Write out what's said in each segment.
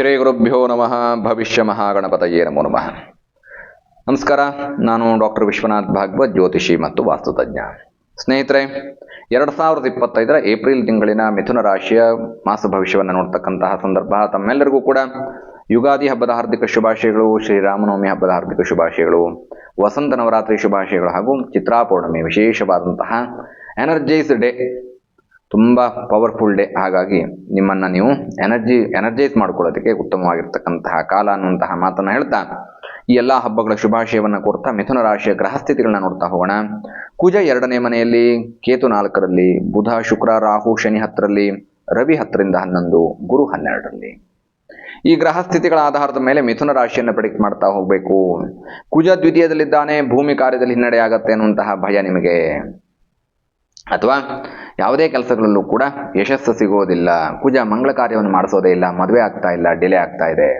ಶ್ರೀ ಗುರುಭ್ಯೋ ನಮಃ. ಭವಿಷ್ಯ ಮಹಾಗಣಪತಯೇ ನಮೋ ನಮಃ. ನಮಸ್ಕಾರ, ನಾನು ಡಾಕ್ಟರ್ ವಿಶ್ವನಾಥ್ ಭಾಗವತ್, ಜ್ಯೋತಿಷಿ ಮತ್ತು ವಾಸ್ತುತಜ್ಞ ಸ್ನೇಹಿತರೆ, ಎರಡು ಸಾವಿರದ ಇಪ್ಪತ್ತೈದರ ಏಪ್ರಿಲ್ ತಿಂಗಳಿನ ಮಿಥುನ ರಾಶಿಯ ಮಾಸ ಭವಿಷ್ಯವನ್ನು ನೋಡ್ತಕ್ಕಂತಹ ಸಂದರ್ಭ, ತಮ್ಮೆಲ್ಲರಿಗೂ ಕೂಡ ಯುಗಾದಿ ಹಬ್ಬದ ಹಾರ್ದಿಕ ಶುಭಾಶಯಗಳು, ಶ್ರೀರಾಮನವಮಿ ಹಬ್ಬದ ಹಾರ್ದಿಕ ಶುಭಾಶಯಗಳು, ವಸಂತ ನವರಾತ್ರಿ ಶುಭಾಶಯಗಳು ಹಾಗೂ ಚಿತ್ರಾಪೌರ್ಣಮಿ ವಿಶೇಷವಾದಂತಹ ಎನರ್ಜೈಸ್ ಡೇ ತುಂಬ ಪವರ್ಫುಲ್ ಡೇ ಹಾಗಾಗಿ ನಿಮ್ಮನ್ನು ನೀವು ಎನರ್ಜಿ ಎನರ್ಜೈಸ್ ಮಾಡ್ಕೊಳ್ಳೋದಕ್ಕೆ ಉತ್ತಮವಾಗಿರ್ತಕ್ಕಂತಹ ಕಾಲ ಅನ್ನುವಂತಹ ಮಾತನ್ನು ಹೇಳ್ತಾ, ಈ ಎಲ್ಲ ಹಬ್ಬಗಳ ಶುಭಾಶಯವನ್ನು ಕೊಡ್ತಾ ಮಿಥುನ ರಾಶಿಯ ಗ್ರಹಸ್ಥಿತಿಗಳನ್ನ ನೋಡ್ತಾ ಹೋಗೋಣ. ಕುಜ ಎರಡನೇ ಮನೆಯಲ್ಲಿ, ಕೇತು ನಾಲ್ಕರಲ್ಲಿ, ಬುಧ, ಶುಕ್ರ, ರಾಹು, ಶನಿ ಹತ್ತರಲ್ಲಿ, ರವಿ ಹತ್ತರಿಂದ ಹನ್ನೊಂದು, ಗುರು ಹನ್ನೆರಡರಲ್ಲಿ. ಈ ಗ್ರಹ ಸ್ಥಿತಿಗಳ ಆಧಾರದ ಮೇಲೆ ಮಿಥುನ ರಾಶಿಯನ್ನು ಪ್ರೆಡಿಕ್ಟ್ ಮಾಡ್ತಾ ಹೋಗಬೇಕು. ಕುಜ ದ್ವಿತೀಯದಲ್ಲಿದ್ದಾನೆ, ಭೂಮಿ ಕಾರ್ಯದಲ್ಲಿ ಹಿನ್ನಡೆ ಆಗತ್ತೆ ಅನ್ನುವಂತಹ ಭಯ ನಿಮಗೆ. ಅಥವಾ ಯಾವುದೇ ಕೆಲಸಗಳಲ್ಲೂ ಕೂಡ ಯಶಸ್ಸು ಸಿಗೋದಿಲ್ಲ. ಕುಜ ಮಂಗಳ ಕಾರ್ಯವನ್ನು ಮಾಡಿಸೋದೇ ಇಲ್ಲ, ಮದುವೆ ಆಗ್ತಾ ಇಲ್ಲ, ಡಿಲೇ ಆಗ್ತಾ ಇದೆ.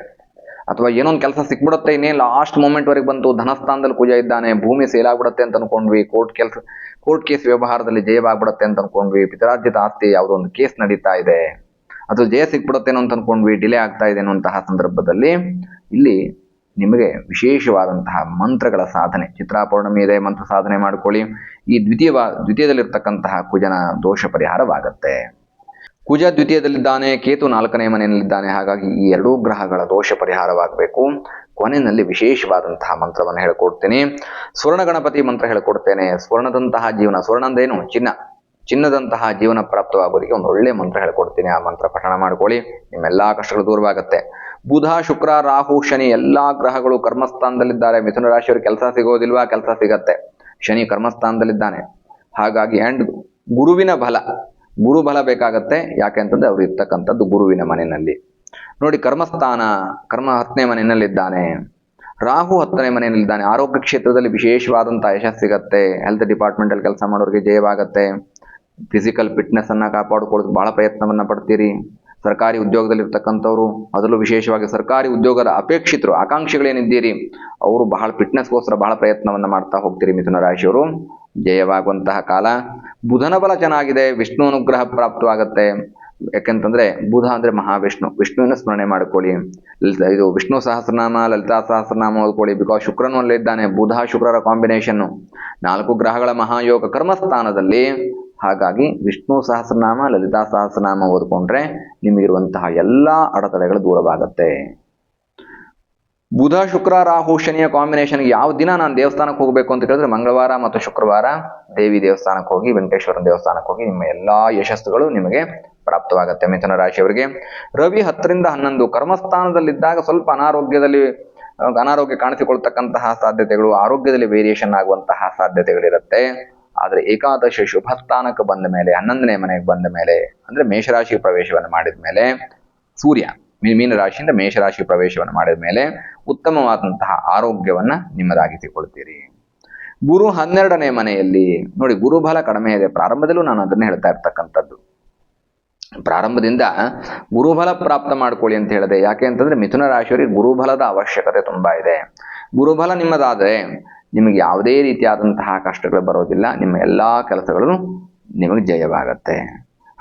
ಅಥವಾ ಏನೋ ಒಂದು ಕೆಲಸ ಸಿಕ್ಬಿಡುತ್ತೆ ಇನ್ನೇ ಲಾಸ್ಟ್ ಮೂಮೆಂಟ್ವರೆಗೆ ಬಂತು, ಧನಸ್ಥಾನದಲ್ಲಿ ಕುಜ ಇದ್ದಾನೆ, ಭೂಮಿ ಸೇಲ್ ಆಗ್ಬಿಡುತ್ತೆ ಅಂತ ಅನ್ಕೊಂಡ್ವಿ, ಕೋರ್ಟ್ ಕೆಲಸ, ಕೋರ್ಟ್ ಕೇಸ್ ವ್ಯವಹಾರದಲ್ಲಿ ಜಯವಾಗ್ಬಿಡುತ್ತೆ ಅಂತ ಅನ್ಕೊಂಡ್ವಿ, ಪಿತರಾರ್ಜಿತ ಆಸ್ತಿ ಯಾವುದೋ ಒಂದು ಕೇಸ್ ನಡೀತಾ ಇದೆ. ಅಥವಾ ಜಯ ಸಿಕ್ಬಿಡುತ್ತೇನೋ ಅಂತ ಅನ್ಕೊಂಡ್ವಿ, ಡಿಲೇ ಆಗ್ತಾ ಇದೆ ಅನ್ನುವಂತಹ ಸಂದರ್ಭದಲ್ಲಿ ಇಲ್ಲಿ ನಿಮಗೆ ವಿಶೇಷವಾದಂತಹ ಮಂತ್ರಗಳ ಸಾಧನೆ ಚಿತ್ರಾಪೌರ್ಣಮಿ ಇದೆ, ಮಂತ್ರ ಸಾಧನೆ ಮಾಡ್ಕೊಳ್ಳಿ. ಈ ದ್ವಿತೀಯ ದ್ವಿತೀಯದಲ್ಲಿರ್ತಕ್ಕಂತಹ ಕುಜನ ದೋಷ ಪರಿಹಾರವಾಗತ್ತೆ. ಕುಜ ದ್ವಿತೀಯದಲ್ಲಿದ್ದಾನೆ, ಕೇತು ನಾಲ್ಕನೇ ಮನೆಯಲ್ಲಿದ್ದಾನೆ, ಹಾಗಾಗಿ ಈ ಎರಡೂ ಗ್ರಹಗಳ ದೋಷ ಪರಿಹಾರವಾಗಬೇಕು. ಕೊನೆಯಲ್ಲಿ ವಿಶೇಷವಾದಂತಹ ಮಂತ್ರವನ್ನು ಹೇಳಿಕೊಡ್ತೇನೆ. ಸ್ವರ್ಣ ಗಣಪತಿ ಮಂತ್ರ ಹೇಳಿಕೊಡ್ತೇನೆ. ಸ್ವರ್ಣದಂತಹ ಜೀವನ ಸ್ವರ್ಣ ಅಂದೇನು ಚಿನ್ನ. ಚಿನ್ನದಂತಹ ಜೀವನ ಪ್ರಾಪ್ತವಾಗೋದಕ್ಕೆ ಒಂದು ಒಳ್ಳೆಯ ಮಂತ್ರ ಹೇಳ್ಕೊಡ್ತೀನಿ. ಆ ಮಂತ್ರ ಪಠಣ ಮಾಡ್ಕೊಳ್ಳಿ. ನಿಮ್ಮೆಲ್ಲಾ ಕಷ್ಟಗಳು ದೂರವಾಗುತ್ತೆ. ಬುಧ, ಶುಕ್ರ, ರಾಹು, ಶನಿ ಎಲ್ಲಾ ಗ್ರಹಗಳು ಕರ್ಮಸ್ಥಾನದಲ್ಲಿದ್ದಾರೆ. ಮಿಥುನ ರಾಶಿಯವರು ಕೆಲಸ ಸಿಗೋದಿಲ್ವಾ? ಕೆಲಸ ಸಿಗತ್ತೆ. ಶನಿ ಕರ್ಮಸ್ಥಾನದಲ್ಲಿದ್ದಾನೆ. ಹಾಗಾಗಿ ಅಂಡ್ ಗುರುವಿನ ಬಲ, ಗುರು ಬಲ ಬೇಕಾಗತ್ತೆ. ಯಾಕೆ ಅಂತಂದ್ರೆ ಅವರು ಇರ್ತಕ್ಕಂಥದ್ದು ಗುರುವಿನ ಮನೆಯಲ್ಲಿ. ನೋಡಿ, ಕರ್ಮಸ್ಥಾನ, ಕರ್ಮ ಹತ್ತನೇ ಮನೆಯಲ್ಲಿದ್ದಾನೆ. ರಾಹು ಹತ್ತನೇ ಮನೆಯಲ್ಲಿದ್ದಾನೆ. ಆರೋಗ್ಯ ಕ್ಷೇತ್ರದಲ್ಲಿ ವಿಶೇಷವಾದಂತಹ ಯಶಸ್ಸು ಸಿಗತ್ತೆ. ಹೆಲ್ತ್ ಡಿಪಾರ್ಟ್ಮೆಂಟ್ ಅಲ್ಲಿ ಕೆಲಸ ಮಾಡೋರಿಗೆ ಜಯವಾಗತ್ತೆ. ಫಿಸಿಕಲ್ ಫಿಟ್ನೆಸ್ ಅನ್ನ ಕಾಪಾಡಿಕೊಳ್ಳೋದು ಬಹಳ ಪ್ರಯತ್ನವನ್ನ ಪಡ್ತೀರಿ. ಸರ್ಕಾರಿ ಉದ್ಯೋಗದಲ್ಲಿ ಇರ್ತಕ್ಕಂಥವ್ರು ಅದರಲ್ಲೂ ವಿಶೇಷವಾಗಿ ಸರ್ಕಾರಿ ಉದ್ಯೋಗದ ಅಪೇಕ್ಷಿತರು, ಆಕಾಂಕ್ಷಿಗಳೇನಿದ್ದೀರಿ, ಅವರು ಬಹಳ ಫಿಟ್ನೆಸ್ಗೋಸ್ಕರ ಬಹಳ ಪ್ರಯತ್ನವನ್ನು ಮಾಡ್ತಾ ಹೋಗ್ತೀರಿ ಮಿಥುನ ರಾಶಿಯವರು. ಜಯವಾಗುವಂತಹ ಕಾಲ. ಬುಧನ ಬಲ ಚೆನ್ನಾಗಿದೆ, ವಿಷ್ಣು ಅನುಗ್ರಹ ಪ್ರಾಪ್ತವಾಗುತ್ತೆ. ಯಾಕೆಂತಂದ್ರೆ, ಬುಧ ಅಂದ್ರೆ ಮಹಾವಿಷ್ಣು. ವಿಷ್ಣುವಿನ ಸ್ಮರಣೆ ಮಾಡ್ಕೊಳ್ಳಿ. ಇದು ವಿಷ್ಣು ಸಹಸ್ರನಾಮ, ಲಲಿತಾ ಸಹಸ್ರನಾಮ ಓದ್ಕೊಳ್ಳಿ. ಬಿಕಾಸ್ ಶುಕ್ರನು ಅಲ್ಲೇ ಇದ್ದಾನೆ. ಬುಧ ಶುಕ್ರರ ಕಾಂಬಿನೇಷನ್ ನಾಲ್ಕು ಗ್ರಹಗಳ ಮಹಾಯೋಗ ಕರ್ಮಸ್ಥಾನದಲ್ಲಿ ಹಾಗಾಗಿ ವಿಷ್ಣು ಸಹಸ್ರನಾಮ, ಲಲಿತಾ ಸಹಸ್ರನಾಮ ಓದ್ಕೊಂಡ್ರೆ ನಿಮಗಿರುವಂತಹ ಎಲ್ಲ ಅಡೆತಡೆಗಳು ದೂರವಾಗತ್ತೆ. ಬುಧ, ಶುಕ್ರ, ರಾಹು, ಶನಿಯ ಕಾಂಬಿನೇಷನ್ ಯಾವ ದಿನ ನಾನು ದೇವಸ್ಥಾನಕ್ಕೆ ಹೋಗಬೇಕು ಅಂತ ಕೇಳಿದ್ರೆ ಮಂಗಳವಾರ ಮತ್ತು ಶುಕ್ರವಾರ ದೇವಿ ದೇವಸ್ಥಾನಕ್ಕೆ ಹೋಗಿ, ವೆಂಕಟೇಶ್ವರನ ದೇವಸ್ಥಾನಕ್ಕೆ ಹೋಗಿ ನಿಮ್ಮ ಎಲ್ಲಾ ಯಶಸ್ಸುಗಳು ನಿಮಗೆ ಪ್ರಾಪ್ತವಾಗುತ್ತೆ. ಮಿಥುನ ರಾಶಿಯವರಿಗೆ ರವಿ ಹತ್ತರಿಂದ ಹನ್ನೊಂದು ಕರ್ಮಸ್ಥಾನದಲ್ಲಿದ್ದಾಗ ಸ್ವಲ್ಪ ಅನಾರೋಗ್ಯದಲ್ಲಿ, ಅನಾರೋಗ್ಯ ಕಾಣಿಸಿಕೊಳ್ತಕ್ಕಂತಹ ಸಾಧ್ಯತೆಗಳು, ಆರೋಗ್ಯದಲ್ಲಿ ವೇರಿಯೇಷನ್ ಆಗುವಂತಹ ಸಾಧ್ಯತೆಗಳಿರುತ್ತೆ. ಆದ್ರೆ ಏಕಾದಶ ಶುಭ ಸ್ಥಾನಕ್ಕೆ ಬಂದ ಮೇಲೆ, ಹನ್ನೊಂದನೇ ಮನೆಗೆ ಬಂದ ಮೇಲೆ, ಅಂದರೆ ಮೇಷರಾಶಿ ಪ್ರವೇಶವನ್ನು ಮಾಡಿದ ಮೇಲೆ, ಸೂರ್ಯ ಮೀ- ಮೀನ ರಾಶಿಯಿಂದ ಮೇಷರಾಶಿ ಪ್ರವೇಶವನ್ನು ಮಾಡಿದ ಮೇಲೆ ಉತ್ತಮವಾದಂತಹ ಆರೋಗ್ಯವನ್ನು ನಿಮ್ಮದಾಗಿಸಿಕೊಳ್ತೀರಿ ಗುರು ಹನ್ನೆರಡನೇ ಮನೆಯಲ್ಲಿ, ನೋಡಿ ಗುರುಬಲ ಕಡಿಮೆ ಇದೆ. ಪ್ರಾರಂಭದಲ್ಲೂ ನಾನು ಅದನ್ನು ಹೇಳ್ತಾ ಇರ್ತಕ್ಕಂಥದ್ದು. ಪ್ರಾರಂಭದಿಂದ ಗುರುಬಲ ಪ್ರಾಪ್ತ ಮಾಡ್ಕೊಳ್ಳಿ ಅಂತ ಹೇಳಿದೆ. ಯಾಕೆ ಅಂತಂದ್ರೆ ಮಿಥುನ ರಾಶಿಯವರಿಗೆ ಗುರುಬಲದ ಅವಶ್ಯಕತೆ ತುಂಬಾ ಇದೆ. ಗುರುಬಲ ನಿಮ್ಮದಾದ್ರೆ ನಿಮಗೆ ಯಾವುದೇ ರೀತಿಯಾದಂತಹ ಕಷ್ಟಗಳು ಬರೋದಿಲ್ಲ. ನಿಮ್ಮ ಎಲ್ಲ ಕೆಲಸಗಳು ನಿಮಗೆ ಜಯವಾಗತ್ತೆ.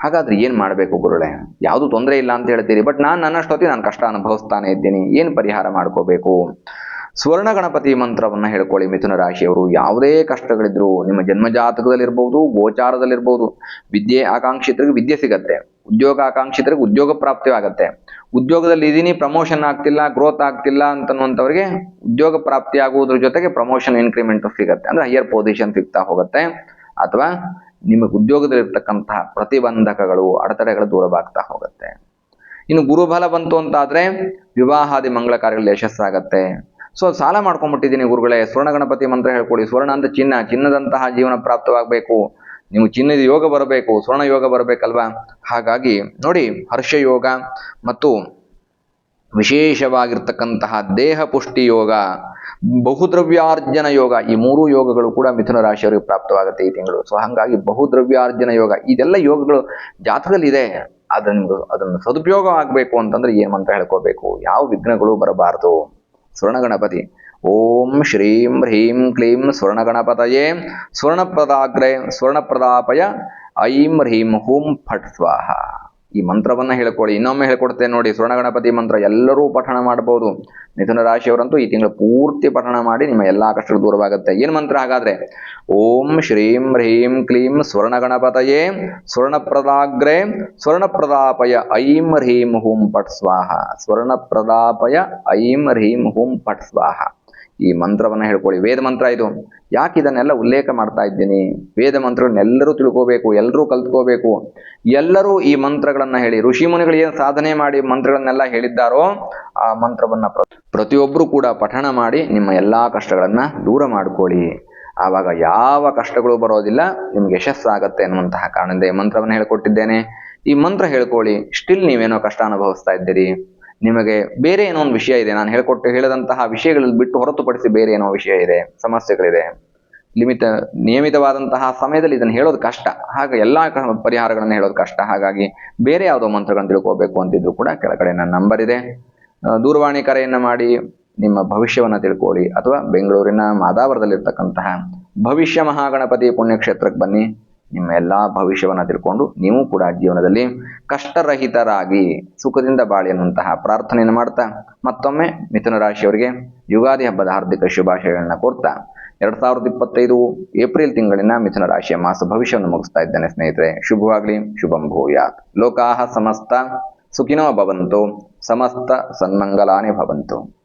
ಹಾಗಾದ್ರೆ ಏನು ಮಾಡಬೇಕು ಗುರುಳೆ ಯಾವುದು ತೊಂದರೆ ಇಲ್ಲ ಅಂತ ಹೇಳ್ತೀರಿ, ಬಟ್ ನಾನು ನನ್ನಷ್ಟೊತ್ತಿಗೆ ನಾನು ಕಷ್ಟ ಅನುಭವಿಸ್ತಾನೆ ಇದ್ದೀನಿ. ಏನು ಪರಿಹಾರ ಮಾಡ್ಕೋಬೇಕು? ಸ್ವರ್ಣ ಗಣಪತಿ ಮಂತ್ರವನ್ನು ಹೇಳ್ಕೊಳ್ಳಿ ಮಿಥುನ ರಾಶಿಯವರು. ಯಾವುದೇ ಕಷ್ಟಗಳಿದ್ರು ನಿಮ್ಮ ಜನ್ಮ ಜಾತಕದಲ್ಲಿರ್ಬಹುದು ಗೋಚಾರದಲ್ಲಿರ್ಬೋದು, ವಿದ್ಯೆ ಆಕಾಂಕ್ಷಿತರಿಗೆ ವಿದ್ಯೆ ಸಿಗತ್ತೆ, ಉದ್ಯೋಗ ಆಕಾಂಕ್ಷಿತರಿಗೆ ಉದ್ಯೋಗ ಪ್ರಾಪ್ತಿಯಾಗತ್ತೆ ಉದ್ಯೋಗದಲ್ಲಿ ಇದೀನಿ ಪ್ರಮೋಷನ್ ಆಗ್ತಿಲ್ಲ ಗ್ರೋತ್ ಆಗ್ತಿಲ್ಲ ಅಂತನ್ನುವಂಥವ್ರಿಗೆ ಉದ್ಯೋಗ ಪ್ರಾಪ್ತಿ ಆಗುವುದ್ರ ಜೊತೆಗೆ ಪ್ರಮೋಷನ್ ಇನ್ಕ್ರಿಮೆಂಟ್ ಸಿಗತ್ತೆ. ಅಂದ್ರೆ ಹೈಯರ್ ಪೊಸಿಷನ್ ಸಿಗ್ತಾ ಹೋಗುತ್ತೆ. ಅಥವಾ ನಿಮಗೆ ಉದ್ಯೋಗದಲ್ಲಿರ್ತಕ್ಕಂತಹ ಪ್ರತಿಬಂಧಕಗಳು, ಅಡೆತಡೆಗಳು ದೂರವಾಗ್ತಾ ಹೋಗುತ್ತೆ. ಇನ್ನು ಗುರುಬಲ ಬಂತು ಅಂತಾದ್ರೆ ವಿವಾಹಾದಿ ಮಂಗಳ ಕಾರ್ಯಗಳು ಯಶಸ್ಸಾಗತ್ತೆ. ಸೊ ಸಾಲ ಮಾಡ್ಕೊಂಡ್ಬಿಟ್ಟಿದ್ದೀನಿ ಗುರುಗಳೇ. ಸ್ವರ್ಣ ಗಣಪತಿ ಮಂತ್ರ ಹೇಳ್ಕೊಡಿ. ಸ್ವರ್ಣ ಅಂತ ಚಿನ್ನ. ಚಿನ್ನದಂತಹ ಜೀವನ ಪ್ರಾಪ್ತವಾಗಬೇಕು. ನೀವು ಚಿನ್ನದ ಯೋಗ ಬರಬೇಕು, ಸ್ವರ್ಣ ಯೋಗ ಬರಬೇಕಲ್ವಾ? ಹಾಗಾಗಿ ನೋಡಿ, ಹರ್ಷ ಯೋಗ ಮತ್ತು ವಿಶೇಷವಾಗಿರ್ತಕ್ಕಂತಹ ದೇಹ ಪುಷ್ಟಿ ಯೋಗ, ಬಹುದ್ರವ್ಯಾರ್ಜನ ಯೋಗ, ಈ ಮೂರು ಯೋಗಗಳು ಕೂಡ ಮಿಥುನ ರಾಶಿಯವರಿಗೆ ಪ್ರಾಪ್ತವಾಗುತ್ತೆ ಈ ತಿಂಗಳು. ಸೊ ಹಾಗಾಗಿ ಬಹುದ್ರವ್ಯಾರ್ಜನ ಯೋಗ, ಇದೆಲ್ಲ ಯೋಗಗಳು ಜಾತಕದಲ್ಲಿ ಇದೆ ಅದನ್ನು ಅದನ್ನು ಸದುಪಯೋಗ ಆಗಬೇಕು ಅಂತಂದ್ರೆ ಏನು ಮಂತ್ರ ಹೇಳ್ಕೋಬೇಕು ಯಾವ ವಿಘ್ನಗಳು ಬರಬಾರದು. ಸ್ವರ್ಣ ಗಣಪತಿ ಓಂ ಶ್ರೀಂ ಹ್ರೀಂ ಕ್ಲೀಂ ಸ್ವರ್ಣ ಗಣಪತಯೇ ಸ್ವರ್ಣಪ್ರದಾಗ್ರೆ ಸ್ವರ್ಣಪ್ರದಾಪಯ ಐಂ ಹ್ರೀಂ ಹೂಂ ಫಟ್ ಸ್ವಾಹ ಈ ಮಂತ್ರವನ್ನ ಹೇಳ್ಕೊಳ್ಳಿ. ಇನ್ನೊಮ್ಮೆ ಹೇಳ್ಕೊಡ್ತೇನೆ ನೋಡಿ, ಸ್ವರ್ಣ ಗಣಪತಿ ಮಂತ್ರ ಎಲ್ಲರೂ ಪಠಣ ಮಾಡಬಹುದು ಮಿಥುನ ರಾಶಿಯವರಂತೂ ಈ ತಿಂಗಳು ಪೂರ್ತಿ ಪಠಣ ಮಾಡಿ ನಿಮ್ಮ ಎಲ್ಲಾ ಕಷ್ಟಗಳು ದೂರವಾಗುತ್ತೆ. ಏನ್ ಮಂತ್ರ ಹಾಗಾದ್ರೆ? ಓಂ ಶ್ರೀಂ ಹ್ರೀಂ ಕ್ಲೀಂ ಸ್ವರ್ಣ ಗಣಪತಯೇ ಸ್ವರ್ಣಪ್ರದಾಗ್ರೆ ಸ್ವರ್ಣಪ್ರದಾಪಯ ಐಂ ಹ್ರೀಂ ಹೂಂ ಪಟ್ ಸ್ವಾಹ. ಸ್ವರ್ಣಪ್ರದಾಪಯ ಐಂ ಹ್ರೀಂ ಹೂಂ ಪಟ್ ಸ್ವಾಹ. ಈ ಮಂತ್ರವನ್ನು ಹೇಳ್ಕೊಳ್ಳಿ. ವೇದ ಮಂತ್ರ ಇದು. ಯಾಕೆ ಇದನ್ನೆಲ್ಲ ಉಲ್ಲೇಖ ಮಾಡ್ತಾ ಇದ್ದೀನಿ? ವೇದ ಮಂತ್ರಗಳನ್ನೆಲ್ಲರೂ ತಿಳ್ಕೋಬೇಕು, ಎಲ್ಲರೂ ಕಲ್ತ್ಕೋಬೇಕು. ಎಲ್ಲರೂ ಈ ಮಂತ್ರಗಳನ್ನು ಹೇಳಿ. ಋಷಿ ಮುನಿಗಳು ಏನು ಸಾಧನೆ ಮಾಡಿ ಮಂತ್ರಗಳನ್ನೆಲ್ಲ ಹೇಳಿದ್ದಾರೋ, ಆ ಮಂತ್ರವನ್ನು ಪ್ರ- ಪ್ರತಿಯೊಬ್ಬರು ಕೂಡ ಪಠಣ ಮಾಡಿ ನಿಮ್ಮ ಎಲ್ಲ ಕಷ್ಟಗಳನ್ನು ದೂರ ಮಾಡಿಕೊಳ್ಳಿ. ಆವಾಗ ಯಾವ ಕಷ್ಟಗಳು ಬರೋದಿಲ್ಲ, ನಿಮ್ಗೆ ಯಶಸ್ಸಾಗತ್ತೆ ಅನ್ನುವಂತಹ ಕಾರಣದಿಂದ ಈ ಮಂತ್ರವನ್ನು ಹೇಳ್ಕೊಟ್ಟಿದ್ದೇನೆ. ಈ ಮಂತ್ರ ಹೇಳ್ಕೊಳ್ಳಿ. ಸ್ಟಿಲ್ ನೀವೇನೋ ಕಷ್ಟ ಅನುಭವಿಸ್ತಾ ಇದ್ದೀರಿ. ನಿಮಗೆ ಬೇರೆ ಏನೋ ಒಂದು ವಿಷಯ ಇದೆ. ನಾನು ಹೇಳ್ಕೊಟ್ಟು, ಹೇಳಿದಂತಹ ವಿಷಯಗಳಲ್ಲಿ ಬಿಟ್ಟು ಹೊರತುಪಡಿಸಿ ಬೇರೆ ಏನೋ ವಿಷಯ ಇದೆ, ಸಮಸ್ಯೆಗಳಿದೆ. ಲಿಮಿತ, ನಿಯಮಿತವಾದಂತಹ ಸಮಯದಲ್ಲಿ ಇದನ್ನು ಹೇಳೋದು ಕಷ್ಟ. ಹಾಗೆ ಎಲ್ಲ ಪರಿಹಾರಗಳನ್ನು ಹೇಳೋದು ಕಷ್ಟ. ಹಾಗಾಗಿ ಬೇರೆ ಯಾವುದೋ ಮಂತ್ರಗಳನ್ನು ತಿಳ್ಕೋಬೇಕು ಅಂತಿದ್ರು ಕೂಡ ಕೆಳಗಡೆ ನನ್ನ ನಂಬರ್ ಇದೆ. ದೂರವಾಣಿ ಕರೆಯನ್ನು ಮಾಡಿ ನಿಮ್ಮ ಭವಿಷ್ಯವನ್ನು ತಿಳ್ಕೊಳ್ಳಿ. ಅಥವಾ ಬೆಂಗಳೂರಿನ ಮಾದಾವರದಲ್ಲಿರ್ತಕ್ಕಂತಹ ಭವಿಷ್ಯ ಮಹಾಗಣಪತಿ ಪುಣ್ಯಕ್ಷೇತ್ರಕ್ಕೆ ಬನ್ನಿ. ನಿಮ್ಮ ಎಲ್ಲ ಭವಿಷ್ಯವನ್ನು ತಿಳ್ಕೊಂಡು ನೀವು ಕೂಡ ಜೀವನದಲ್ಲಿ ಕಷ್ಟರಹಿತರಾಗಿ ಸುಖದಿಂದ ಬಾಳಿ ಅನ್ನುವಂತಹ ಪ್ರಾರ್ಥನೆಯನ್ನು ಮಾಡ್ತಾ ಮತ್ತೊಮ್ಮೆ ಮಿಥುನ ರಾಶಿಯವರಿಗೆ ಯುಗಾದಿ ಹಬ್ಬದ ಹಾರ್ದಿಕ ಶುಭಾಶಯಗಳನ್ನು ಕೋರ್ತಾ ಎರಡ್ ಸಾವಿರದ ಇಪ್ಪತ್ತೈದು ಏಪ್ರಿಲ್ ತಿಂಗಳಿನ ಮಿಥುನ ರಾಶಿಯ ಮಾಸ ಭವಿಷ್ಯವನ್ನು ಮುಗಿಸ್ತಾ ಇದ್ದೇನೆ ಸ್ನೇಹಿತರೆ. ಶುಭವಾಗ್ಲಿ, ಶುಭಂ ಭೂಯಾತ್. ಲೋಕಾಹ ಸಮಸ್ತ ಸುಖಿನೋ ಭವಂತು, ಸಮಸ್ತ ಸನ್ಮಂಗಲಾನೇ ಭವಂತು.